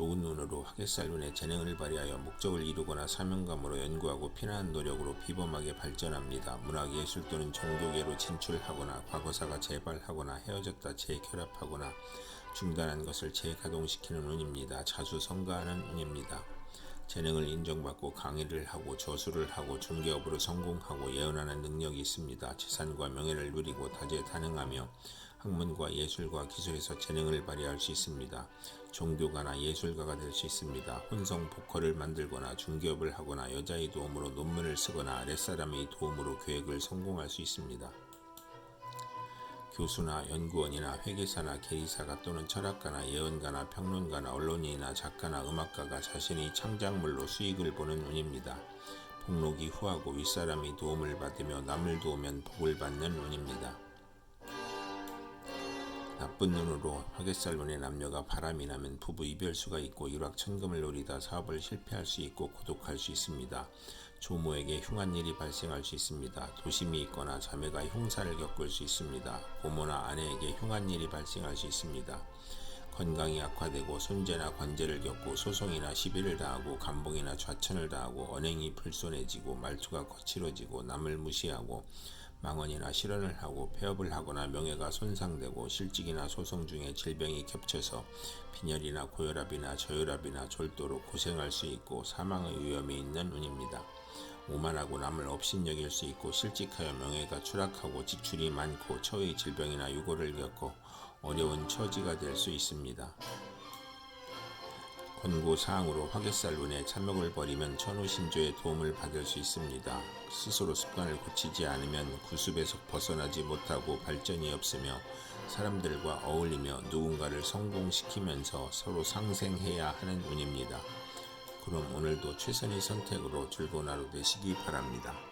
좋은 눈으로 하객살운의 재능을 발휘하여 목적을 이루거나 사명감으로 연구하고 피나는 노력으로 비범하게 발전합니다. 문학 예술 또는 종교계로 진출하거나 과거사가 재발하거나 헤어졌다 재결합하거나 중단한 것을 재가동시키는 운입니다. 자주 성가하는 운입니다. 재능을 인정받고 강의를 하고 저수를 하고 중개업으로 성공하고 예언하는 능력이 있습니다. 재산과 명예를 누리고 다재다능하며 학문과 예술과 기술에서 재능을 발휘할 수 있습니다. 종교가나 예술가가 될 수 있습니다. 혼성 보컬을 만들거나 중개업을 하거나 여자의 도움으로 논문을 쓰거나 아랫사람의 도움으로 계획을 성공할 수 있습니다. 교수나 연구원이나 회계사나 계리사가 또는 철학가나 예언가나 평론가나 언론인이나 작가나 음악가가 자신의 창작물로 수익을 보는 운입니다. 복록이 후하고 윗사람의 도움을 받으며 남을 도우면 복을 받는 운입니다. 나쁜 눈으로 화개살론의 남녀가 바람이 나면 부부 이별수가 있고 일확천금을 노리다 사업을 실패할 수 있고 고독할 수 있습니다. 조모에게 흉한 일이 발생할 수 있습니다. 도심이 있거나 자매가 흉사를 겪을 수 있습니다. 고모나 아내에게 흉한 일이 발생할 수 있습니다. 건강이 악화되고 손재나 관제를 겪고 소송이나 시비를 당하고 감봉이나 좌천을 당하고 언행이 불손해지고 말투가 거칠어지고 남을 무시하고 망언이나 실언을 하고 폐업을 하거나 명예가 손상되고 실직이나 소송 중에 질병이 겹쳐서 빈혈이나 고혈압이나 저혈압이나 절도로 고생할 수 있고 사망의 위험이 있는 운입니다. 오만하고 남을 업신여길 수 있고 실직하여 명예가 추락하고 지출이 많고 처의 질병이나 유고를 겪고 어려운 처지가 될 수 있습니다. 권고 사항으로 화개살론에 참여를 벌이면 천우신조의 도움을 받을 수 있습니다. 스스로 습관을 고치지 않으면 구습에서 벗어나지 못하고 발전이 없으며 사람들과 어울리며 누군가를 성공시키면서 서로 상생해야 하는 운입니다. 그럼 오늘도 최선의 선택으로 즐거운 하루 되시기 바랍니다.